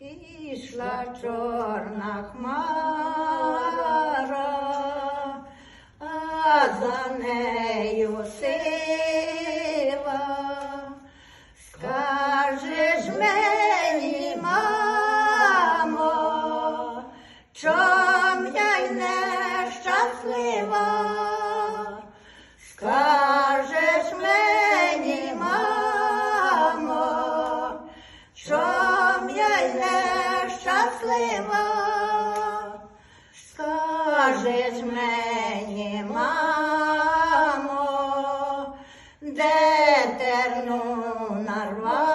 Ішла чорна хмара, а за нею сива. Скажеш мені, мамо, чом нещаслива? Скажеш мені, мамо, де терну нарвати?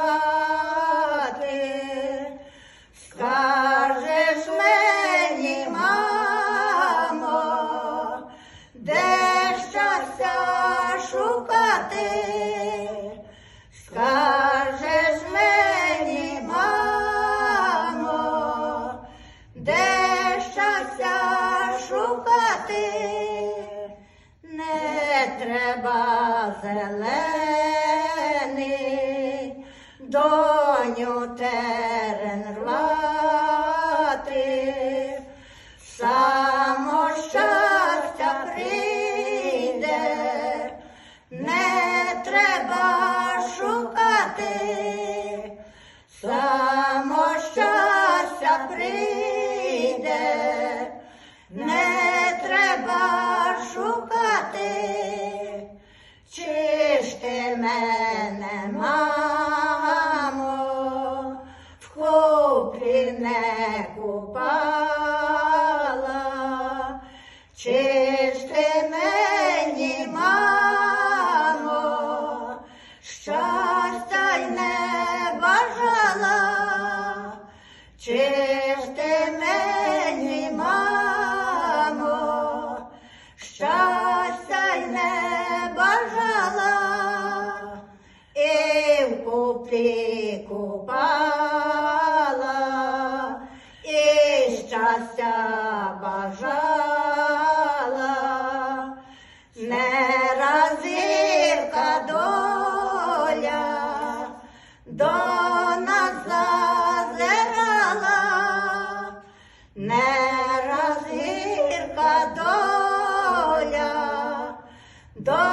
Треба зелений, доню терен чи мене, мамо, в куплі не купала, чи мені, купала, і щастя бажала, не разірка доля до нас зазирала, не разірка доля до